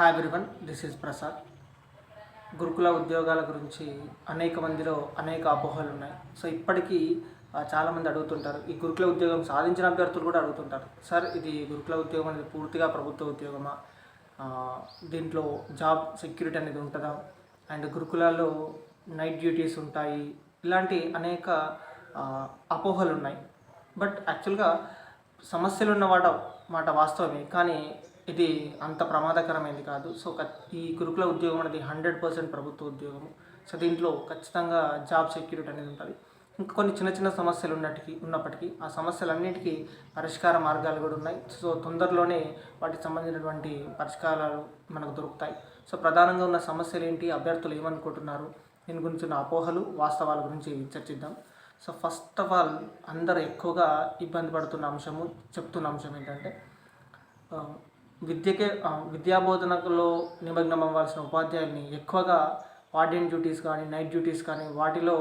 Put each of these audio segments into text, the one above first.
Hi everyone this is Prasad గురుకుల ఉద్యోగాల గురించి అనేక మందిలో అనేక అపోహలు ఉన్నాయి. సో ఇప్పటికీ చాలామంది అడుగుతుంటారు ఈ గురుకుల ఉద్యోగం సాధించిన అభ్యర్థులు కూడా అడుగుతుంటారు. సార్ ఇది గురుకుల ఉద్యోగం అనేది పూర్తిగా ప్రభుత్వ ఉద్యోగమా? దీంట్లో జాబ్ సెక్యూరిటీ అనేది ఉంటుందా? అండ్ గురుకులాల్లో నైట్ డ్యూటీస్ ఉంటాయి. ఇలాంటి అనేక అపోహలు ఉన్నాయి. బట్ యాక్చువల్గా సమస్యలు ఉన్న మాట వాస్తవమే. కానీ ఇది అంత ప్రమాదకరమైనది కాదు. సో ఈ గురుకుల ఉద్యోగం అనేది హండ్రెడ్ పర్సెంట్ ప్రభుత్వ ఉద్యోగము. సో దీంట్లో ఖచ్చితంగా జాబ్ సెక్యూరిటీ అనేది ఉంటుంది. ఇంకా కొన్ని చిన్న చిన్న సమస్యలు ఉన్నటికి ఉన్నప్పటికీ ఆ సమస్యలన్నిటికీ పరిష్కార మార్గాలు కూడా ఉన్నాయి. సో తొందరలోనే వాటికి సంబంధించినటువంటి పరిష్కారాలు మనకు దొరుకుతాయి. సో ప్రధానంగా ఉన్న సమస్యలు ఏంటి? అభ్యర్థులు ఏమనుకుంటున్నారు? దీని గురించి ఉన్న అపోహలు వాస్తవాల గురించి చర్చిద్దాం. సో ఫస్ట్ ఆఫ్ ఆల్ అందరూ ఎక్కువగా ఇబ్బంది పడుతున్న అంశము చెప్తున్న అంశం ఏంటంటే విద్యకే విద్యాబోధనలో నిమగ్నం అవ్వాల్సిన ఉపాధ్యాయుల్ని ఎక్కువగా వార్డెన్ డ్యూటీస్ కానీ నైట్ డ్యూటీస్ కానీ వాటిలో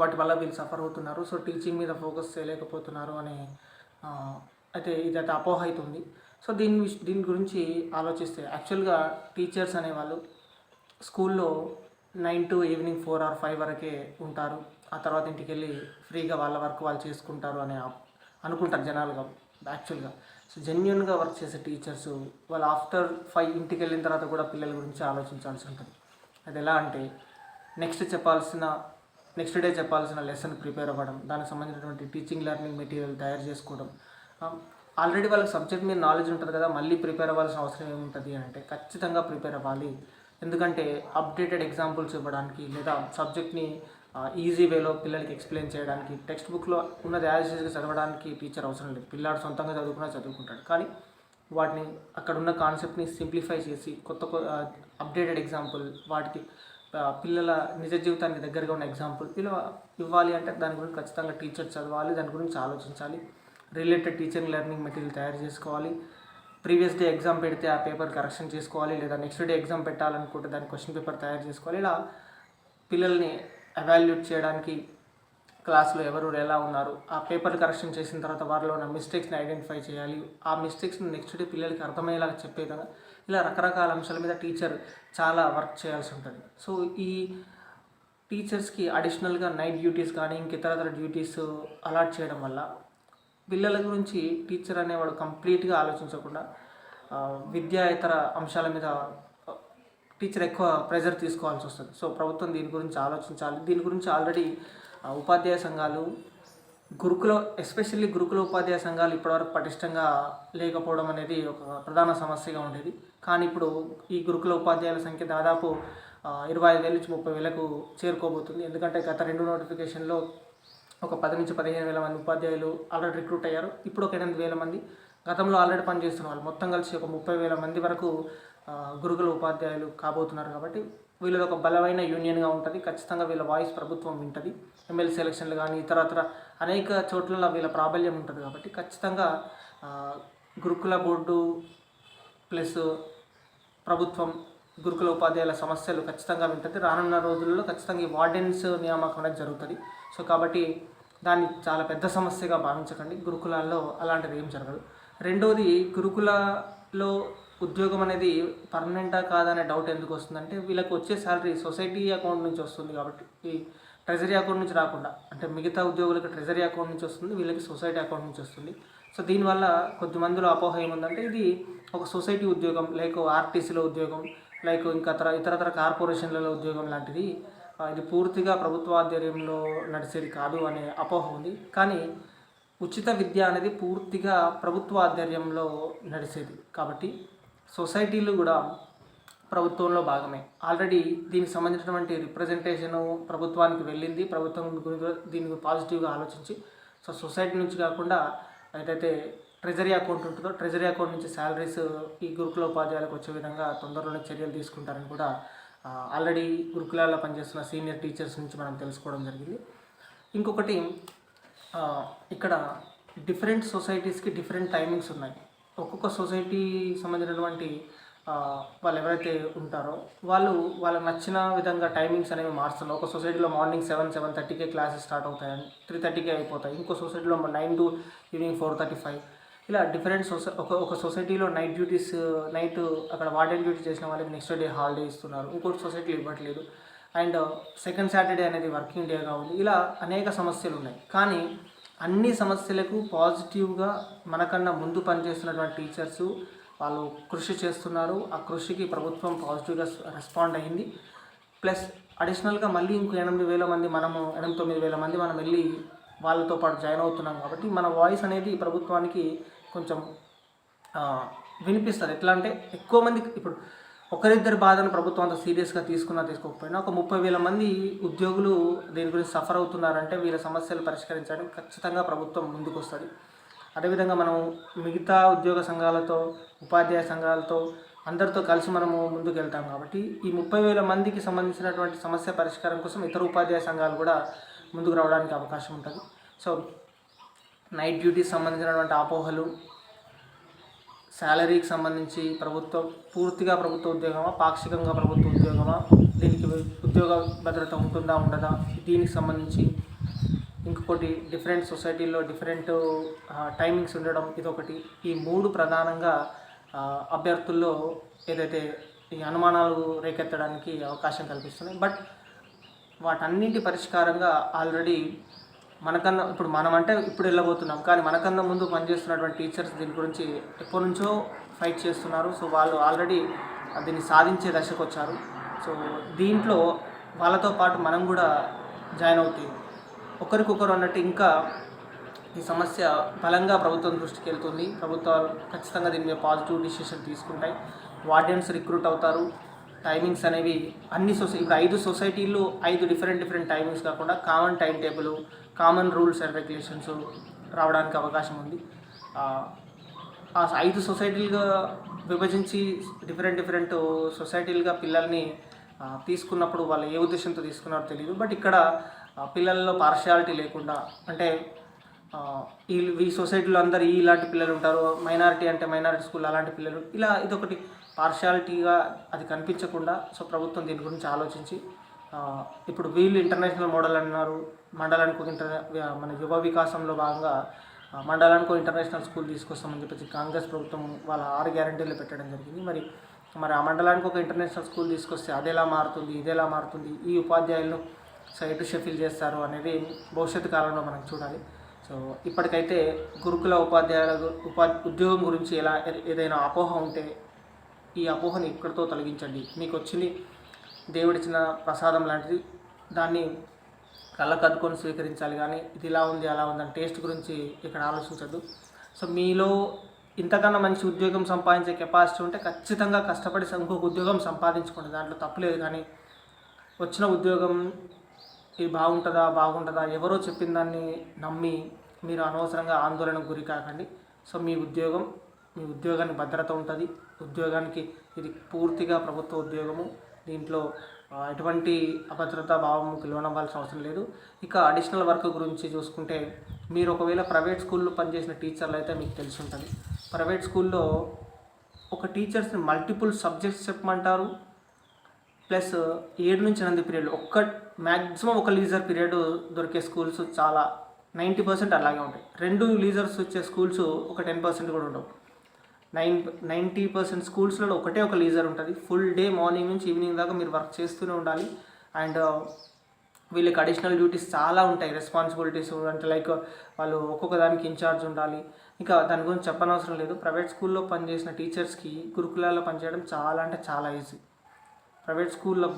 వాటి వల్ల వీళ్ళు సఫర్ అవుతున్నారు. సో టీచింగ్ మీద ఫోకస్ చేయలేకపోతున్నారు అనే అయితే ఇదైతే అపోహ అవుతుంది సో దీని దీని గురించి ఆలోచిస్తే యాక్చువల్గా టీచర్స్ అనేవాళ్ళు స్కూల్లో nine to evening four or five వరకే ఉంటారు. ఆ తర్వాత ఇంటికి వెళ్ళి ఫ్రీగా వాళ్ళ వర్క్ వాళ్ళు చేసుకుంటారు అని అనుకుంటారు జనాలుగా యాక్చువల్గా. సో జెన్యున్గా వర్క్ చేసే టీచర్స్ వాళ్ళు ఆఫ్టర్ ఫైవ్ ఇంటికి వెళ్ళిన తర్వాత కూడా పిల్లల గురించి ఆలోచించాల్సి ఉంటుంది. అది ఎలా అంటే నెక్స్ట్ చెప్పాల్సిన నెక్స్ట్ డే చెప్పాల్సిన లెసన్ ప్రిపేర్ అవ్వడం దానికి సంబంధించినటువంటి టీచింగ్ లెర్నింగ్ మెటీరియల్ తయారు చేసుకోవడం. ఆల్రెడీ వాళ్ళకి సబ్జెక్ట్ మీద నాలెడ్జ్ ఉంటుంది కదా మళ్ళీ ప్రిపేర్ అవ్వాల్సిన అవసరం ఏముంటుంది అంటే ఖచ్చితంగా ప్రిపేర్ అవ్వాలి. ఎందుకంటే అప్డేటెడ్ ఎగ్జాంపుల్స్ ఇవ్వడానికి లేదా సబ్జెక్ట్ని ఈజీ వేలో పిల్లలకి ఎక్స్ప్లెయిన్ చేయడానికి టెక్స్ట్ బుక్లో ఉన్నది యాజ్ యూజ్గా చదవడానికి టీచర్ అవసరం లేదు. పిల్లాడు సొంతంగా చదువుకున్నా చదువుకుంటాడు. కానీ వాటిని అక్కడ ఉన్న కాన్సెప్ట్ని సింప్లిఫై చేసి కొత్త అప్డేటెడ్ ఎగ్జాంపుల్ వాటికి పిల్లల నిజ జీవితానికి దగ్గరగా ఉన్న ఎగ్జాంపుల్ ఇలా ఇవ్వాలి అంటే దాని గురించి ఖచ్చితంగా టీచర్ చదవాలి దాని గురించి ఆలోచించాలి. రిలేటెడ్ టీచింగ్ లెర్నింగ్ మెటీరియల్ తయారు చేసుకోవాలి. ప్రీవియస్ డే ఎగ్జామ్ పెడితే ఆ పేపర్ కరెక్షన్ చేసుకోవాలి. లేదా నెక్స్ట్ డే ఎగ్జామ్ పెట్టాలనుకుంటే దాని క్వశ్చన్ పేపర్ తయారు చేసుకోవాలి. ఇలా పిల్లల్ని అవాల్యూట్ చేయడానికి క్లాస్లో ఎవరు ఎలా ఉన్నారు? ఆ పేపర్ కరెక్షన్ చేసిన తర్వాత వారిలో ఉన్న మిస్టేక్స్ని ఐడెంటిఫై చేయాలి. ఆ మిస్టేక్స్ని నెక్స్ట్ డే పిల్లలకి అర్థమయ్యేలాగా చెప్పే విధంగా ఇలా రకరకాల అంశాల మీద టీచర్ చాలా వర్క్ చేయాల్సి ఉంటుంది. సో ఈ టీచర్స్కి అడిషనల్గా నైట్ డ్యూటీస్ కానీ ఇంకితరతర డ్యూటీస్ అలాట్ చేయడం వల్ల పిల్లల గురించి టీచర్ అనేవాడు కంప్లీట్గా ఆలోచించకుండా విద్యా ఇతర అంశాల మీద టీచర్ ఎక్కువ ప్రెజర్ తీసుకోవాల్సి వస్తుంది. సో ప్రభుత్వం దీని గురించి ఆలోచించాలి. దీని గురించి ఆల్రెడీ ఉపాధ్యాయ సంఘాలు గురుకుల ఎస్పెషల్లీ గురుకుల ఉపాధ్యాయ సంఘాలు ఇప్పటివరకు పటిష్టంగా లేకపోవడం అనేది ఒక ప్రధాన సమస్యగా ఉండేది. కానీ ఇప్పుడు ఈ గురుకుల ఉపాధ్యాయుల సంఖ్య దాదాపు ఇరవై ఐదు వేల నుంచి ముప్పై వేలకు చేరుకోబోతుంది. ఎందుకంటే గత రెండు నోటిఫికేషన్లో ఒక పది నుంచి పదిహేను వేల మంది ఉపాధ్యాయులు ఆల్రెడీ రిక్రూట్ అయ్యారు. ఇప్పుడు ఒక ఎనిమిది వేల మంది. గతంలో ఆల్రెడీ పనిచేస్తున్న వాళ్ళు మొత్తం కలిసి ఒక ముప్పై వేల మంది వరకు గురుకుల ఉపాధ్యాయులు కాబోతున్నారు కాబట్టి వీళ్ళది ఒక బలమైన యూనియన్గా ఉంటుంది. ఖచ్చితంగా వీళ్ళ వాయిస్ ప్రభుత్వం వింటుంది. ఎమ్మెల్యే సెలక్షన్లు కానీ ఇతరత్ర అనేక చోట్ల వీళ్ళ ప్రాబల్యం ఉంటుంది కాబట్టి ఖచ్చితంగా గురుకుల బోర్డు ప్లస్ ప్రభుత్వం గురుకుల ఉపాధ్యాయుల సమస్యలు ఖచ్చితంగా వింటుంది. రానున్న రోజుల్లో ఖచ్చితంగా ఈ వార్డెన్స్ నియామకం అనేది జరుగుతుంది. సో కాబట్టి దాన్ని చాలా పెద్ద సమస్యగా భావించకండి. గురుకులాల్లో అలాంటిది ఏం జరగదు. రెండవది గురుకులలో ఉద్యోగం అనేది పర్మనెంటా కాదనే డౌట్ ఎందుకు వస్తుందంటే వీళ్ళకి వచ్చే శాలరీ సొసైటీ అకౌంట్ నుంచి వస్తుంది కాబట్టి ఈ ట్రెజరీ అకౌంట్ నుంచి రాకుండా. అంటే మిగతా ఉద్యోగులకు ట్రెజరీ అకౌంట్ నుంచి వస్తుంది వీళ్ళకి సొసైటీ అకౌంట్ నుంచి వస్తుంది. సో దీనివల్ల కొద్దిమందిలో అపోహ ఏముందంటే ఇది ఒక సొసైటీ ఉద్యోగం లైక్ ఆర్టీసీలో ఉద్యోగం లైక్ ఇంకా తర ఇతరతర కార్పొరేషన్లలో ఉద్యోగం లాంటిది. ఇది పూర్తిగా ప్రభుత్వ ఆధ్వర్యంలో నడిచేది కాదు అనే అపోహ ఉంది. కానీ ఉచిత విద్య అనేది పూర్తిగా ప్రభుత్వ ఆధ్వర్యంలో నడిచేది కాబట్టి సొసైటీలు కూడా ప్రభుత్వంలో భాగమే. ఆల్రెడీ దీనికి సంబంధించినటువంటి రిప్రజెంటేషను ప్రభుత్వానికి వెళ్ళింది. ప్రభుత్వం దీనికి పాజిటివ్గా ఆలోచించి సో సొసైటీ నుంచి కాకుండా ఏదైతే ట్రెజరీ అకౌంట్ ఉంటుందో ట్రెజరీ అకౌంట్ నుంచి శాలరీస్ ఈ గురుకుల ఉపాధ్యాయులకు వచ్చే విధంగా తొందరలోనే చర్యలు తీసుకుంటారని కూడా ఆల్రెడీ గురుకులాల్లో పనిచేస్తున్న సీనియర్ టీచర్స్ నుంచి మనం తెలుసుకోవడం జరిగింది. ఇంకొకటి ఇక్కడ డిఫరెంట్ సొసైటీస్కి డిఫరెంట్ టైమింగ్స్ ఉన్నాయి. ఒక్కొక్క సొసైటీ సంబంధించినటువంటి వాళ్ళు ఎవరైతే ఉంటారో వాళ్ళు వాళ్ళకి నచ్చిన విధంగా టైమింగ్స్ అనేవి మారుస్తున్నారు ఒక సొసైటీలో మార్నింగ్ సెవెన్ సెవెన్ థర్టీకే క్లాసెస్ స్టార్ట్ అవుతాయని త్రీ థర్టీకే అయిపోతాయి. ఇంకో సొసైటీలో nine to evening four thirty five. ఇలా డిఫరెంట్ సొసై ఒక ఒక సొసైటీలో నైట్ డ్యూటీస్ నైట్ అక్కడ వార్డెన్ డ్యూటీ చేసిన వాళ్ళకి నెక్స్ట్ డే హాలిడే ఇస్తున్నారు. ఇంకోటి సొసైటీలు ఇవ్వట్లేదు. అండ్ సెకండ్ సాటర్డే అనేది వర్కింగ్ డేగా ఉంది ఇలా అనేక సమస్యలు ఉన్నాయి. కానీ అన్ని సమస్యలకు పాజిటివ్గా మనకన్నా ముందు పనిచేస్తున్నటువంటి టీచర్స్ వాళ్ళు కృషి చేస్తున్నారు. ఆ కృషికి ప్రభుత్వం పాజిటివ్గా రెస్పాండ్ అయింది. ప్లస్ అడిషనల్గా మళ్ళీ ఇంకో ఎనిమిది వేల మంది మనము ఎనిమిది తొమ్మిది వేల మంది మనం వెళ్ళి వాళ్ళతో పాటు జాయిన్ అవుతున్నాం కాబట్టి మన వాయిస్ అనేది ప్రభుత్వానికి కొంచెం వినిపిస్తారు ఎట్లా అంటే ఎక్కువ మంది ఇప్పుడు ఒకరిద్దరి బాధను ప్రభుత్వం అంత సీరియస్గా తీసుకున్నా తీసుకోకపోయినా ఒక ముప్పై వేల మంది ఉద్యోగులు దీని గురించి సఫర్ అవుతున్నారంటే వీళ్ళ సమస్యలు పరిష్కరించడానికి ఖచ్చితంగా ప్రభుత్వం ముందుకు వస్తుంది అదేవిధంగా మనం మిగతా ఉద్యోగ సంఘాలతో ఉపాధ్యాయ సంఘాలతో అందరితో కలిసి మనము ముందుకు వెళ్తాం కాబట్టి ఈ ముప్పై వేల మందికి సంబంధించినటువంటి సమస్య పరిష్కారం కోసం ఇతర ఉపాధ్యాయ సంఘాలు కూడా ముందుకు రావడానికి అవకాశం ఉంటుంది. సో నైట్ డ్యూటీకి సంబంధించినటువంటి అపోహలు శాలరీకి సంబంధించి ప్రభుత్వం పూర్తిగా ప్రభుత్వ ఉద్యోగమా పాక్షికంగా ప్రభుత్వ ఉద్యోగమా? దీనికి ఉద్యోగ భద్రత ఉంటుందా ఉండదా? దీనికి సంబంధించి ఇంకొకటి డిఫరెంట్ సొసైటీల్లో డిఫరెంట్ టైమింగ్స్ ఉండడం ఇదొకటి. ఈ మూడు ప్రధానంగా అభ్యర్థుల్లో ఏదైతే ఈ అనుమానాలు రేకెత్తడానికి అవకాశం కల్పిస్తున్నాయి. బట్ వాటన్నింటి పరిష్కారంగా ఆల్రెడీ మనకన్నా ఇప్పుడు మనం అంటే ఇప్పుడు వెళ్ళబోతున్నాం. కానీ మనకన్నా ముందు పనిచేస్తున్నటువంటి టీచర్స్ దీని గురించి ఎప్పటి నుంచో ఫైట్ చేస్తున్నారు. సో వాళ్ళు ఆల్రెడీ దీన్ని సాధించే దశకు వచ్చారు. సో దీంట్లో వాళ్ళతో పాటు మనం కూడా జాయిన్ అవుతాయి ఒకరికొకరు అన్నట్టు ఇంకా ఈ సమస్య బలంగా ప్రభుత్వం దృష్టికి వెళ్తుంది. ప్రభుత్వాలు ఖచ్చితంగా దీని మీద పాజిటివ్ డిసిషన్ తీసుకుంటాయి. వార్డెన్స్ రిక్రూట్ అవుతారు. టైమింగ్స్ అనేవి అన్ని సొసై ఇప్పుడు ఐదు సొసైటీల్లో ఐదు డిఫరెంట్ డిఫరెంట్ టైమింగ్స్ కాకుండా common time table common rules and regulations రావడానికి అవకాశం ఉంది. ఆ, ఐదు సొసైటీలుగా విభజించి డిఫరెంట్ డిఫరెంట్ సొసైటీలుగా పిల్లల్ని తీసుకున్నప్పుడు వాళ్ళు ఏ ఉద్దేశంతో తీసుకున్నారో తెలియదు బట్ ఇక్కడ పిల్లల్లో పార్షియాలిటీ లేకుండా అంటే ఈ సొసైటీలో అందరు ఇలాంటి పిల్లలు ఉంటారు మైనారిటీ అంటే మైనారిటీ స్కూల్ అలాంటి పిల్లలు ఇలా ఇదొకటి పార్షియాలిటీగా అది కనిపించకుండా సో ప్రభుత్వం దీని గురించి ఆలోచించి ఇప్పుడు వీళ్ళు ఇంటర్నేషనల్ మోడల్ అన్నారు మండలానికి ఒక ఇంటర్ మన యువ వికాసంలో భాగంగా మండలానికి ఒక ఇంటర్నేషనల్ స్కూల్ తీసుకొస్తామని చెప్పేసి కాంగ్రెస్ ప్రభుత్వం వాళ్ళ ఆరు గ్యారంటీలు పెట్టడం జరిగింది. మరి మరి ఆ మండలానికి ఒక ఇంటర్నేషనల్ స్కూల్ తీసుకొస్తే అదేలా మారుతుంది ఇదేలా మారుతుంది ఈ ఉపాధ్యాయులను సైటు షఫిల్ షెఫిల్ చేస్తారు అనేది భవిష్యత్తు కాలంలో మనం చూడాలి. సో ఇప్పటికైతే గురుకుల ఉపాధ్యాయుల ఉపా ఉద్యోగం గురించి ఎలా ఏదైనా అపోహ ఉంటే ఈ అపోహని ఇక్కడితో తొలగించండి. మీకు వచ్చింది దేవుడిచ్చిన ప్రసాదం లాంటిది. దాన్ని కళ్ళకద్దుకొని స్వీకరించాలి కానీ ఇది ఇలా ఉంది అలా ఉంది అని టేస్ట్ గురించి ఇక్కడ ఆలోచించద్దు. సో మీలో ఇంతకన్నా మంచి ఉద్యోగం సంపాదించే కెపాసిటీ ఉంటే ఖచ్చితంగా కష్టపడి ఇంకొక ఉద్యోగం సంపాదించుకోండి. దాంట్లో తప్పులేదు కానీ వచ్చిన ఉద్యోగం ఇది బాగుంటుందా బాగుంటుందా ఎవరో చెప్పిన దాన్ని నమ్మి మీరు అనవసరంగా ఆందోళనకు గురి కాకండి. సో మీ ఉద్యోగం మీ ఉద్యోగానికి భద్రత ఉంటుంది. ఉద్యోగానికి ఇది పూర్తిగా ప్రభుత్వ ఉద్యోగము. దీంట్లో ఎటువంటి అభద్రతా భావము లోనవ్వాల్సిన అవసరం లేదు. ఇక అడిషనల్ వర్క్ గురించి చూసుకుంటే మీరు ఒకవేళ ప్రైవేట్ స్కూల్లో పనిచేసిన టీచర్లు అయితే మీకు తెలిసి ఉంటుంది. ప్రైవేట్ స్కూల్లో ఒక టీచర్స్ని మల్టిపుల్ సబ్జెక్ట్స్ చెప్పమంటారు. ప్లస్ ఏడు నుంచి ఎనిమిది పీరియడ్ ఒక్క మ్యాక్సిమం ఒక లీజర్ పీరియడ్ దొరికే స్కూల్స్ చాలా నైంటీ పర్సెంట్ అలాగే ఉంటాయి. రెండు లీజర్స్ వచ్చే స్కూల్స్ ఒక టెన్ పర్సెంట్ కూడా ఉండవు. నైన్ నైంటీ పర్సెంట్ స్కూల్స్లో ఒకటే ఒక లీజర్ ఉంటుంది. ఫుల్ డే మార్నింగ్ నుంచి ఈవినింగ్ దాకా మీరు వర్క్ చేస్తూనే ఉండాలి. అండ్ వీళ్ళకి అడిషనల్ డ్యూటీస్ చాలా ఉంటాయి. రెస్పాన్సిబిలిటీస్ అంటే లైక్ వాళ్ళు ఒక్కొక్క దానికి ఇన్ఛార్జ్ ఉండాలి. ఇంకా దాని గురించి చెప్పనవసరం లేదు. ప్రైవేట్ స్కూల్లో పనిచేసిన టీచర్స్కి గురుకులాల్లో పనిచేయడం చాలా అంటే చాలా ఈజీ. ప్రైవేట్ స్కూల్లో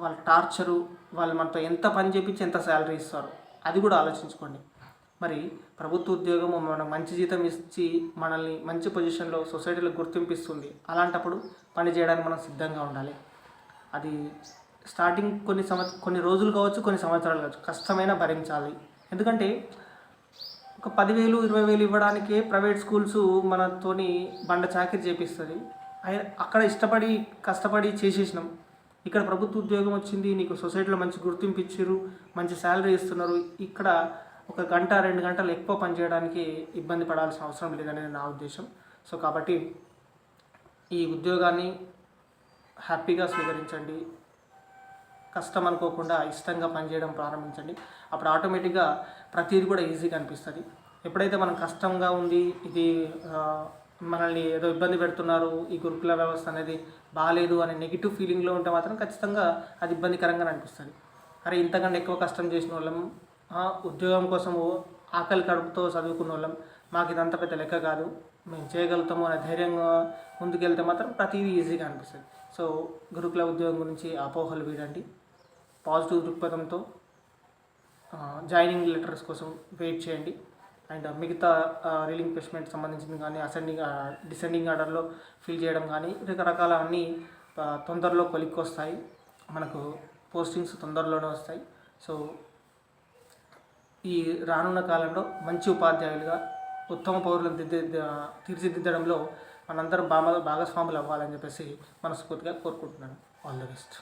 వాళ్ళ టార్చరు వాళ్ళు మనతో ఎంత పని చేపించి ఎంత శాలరీ ఇస్తారు అది కూడా ఆలోచించుకోండి. మరి ప్రభుత్వ ఉద్యోగము మనం మంచి జీతం ఇచ్చి మనల్ని మంచి పొజిషన్లో సొసైటీలో గుర్తింపిస్తుంది. అలాంటప్పుడు పని చేయడానికి మనం సిద్ధంగా ఉండాలి. అది స్టార్టింగ్ కొన్ని సంవత్సరం కొన్ని రోజులు కావచ్చు కొన్ని సంవత్సరాలు కావచ్చు కష్టమైన భరించాలి. ఎందుకంటే ఒక పదివేలు ఇరవై వేలు ఇవ్వడానికే ప్రైవేట్ స్కూల్స్ మనతోని బండ చాకరీ చేపిస్తుంది. అక్కడ ఇష్టపడి కష్టపడి చేసేసినాం. ఇక్కడ ప్రభుత్వ ఉద్యోగం వచ్చింది నీకు సొసైటీలో మంచి గుర్తింపు ఇచ్చారు మంచి శాలరీ ఇస్తున్నారు ఇక్కడ ఒక గంట రెండు గంటలు ఎక్కువ పనిచేయడానికి ఇబ్బంది పడాల్సిన అవసరం లేదనేది నా ఉద్దేశం. సో కాబట్టి ఈ ఉద్యోగాన్ని హ్యాపీగా స్వీకరించండి. కష్టం అనుకోకుండా ఇష్టంగా పనిచేయడం ప్రారంభించండి. అప్పుడు ఆటోమేటిక్గా ప్రతిదీ కూడా ఈజీగా అనిపిస్తుంది. ఎప్పుడైతే మనం కష్టంగా ఉంది ఇది మనల్ని ఏదో ఇబ్బంది పెడుతున్నారు ఈ గురుకుల వ్యవస్థ అనేది బాగాలేదు అనే నెగిటివ్ ఫీలింగ్లో ఉంటే మాత్రం ఖచ్చితంగా అది ఇబ్బందికరంగా అనిపిస్తుంది. అరే ఇంతకంటే ఎక్కువ కష్టం చేసిన వాళ్ళం ఉద్యోగం కోసం ఆకలి కడుపుతో చదువుకున్న వాళ్ళం మాకు ఇదంతా పెద్ద లెక్క కాదు. మేము చేయగలుగుతాము అనే ధైర్యంగా ముందుకెళ్తే మాత్రం ప్రతిదీ ఈజీగా అనిపిస్తుంది. సో గురుకుల ఉద్యోగం గురించి అపోహలు వీడండి. పాజిటివ్ దృక్పథంతో జాయినింగ్ లెటర్స్ కోసం వెయిట్ చేయండి. అండ్ మిగతా రీలింగ్ ప్లేస్మెంట్ సంబంధించింది కానీ అసెండింగ్ డిసెండింగ్ ఆర్డర్లో ఫిల్ చేయడం కానీ రకరకాల అన్నీ తొందరలో కొలిక్కి వస్తాయి మనకు పోస్టింగ్స్ తొందరలోనే వస్తాయి. సో ఈ రానున్న కాలంలో మంచి ఉపాధ్యాయులుగా ఉత్తమ పౌరులను దిద్ది తీర్చిదిద్దడంలో మనందరం బాగా భాగస్వాములు అవ్వాలని చెప్పేసి మనస్ఫూర్తిగా కోరుకుంటున్నాను. All the best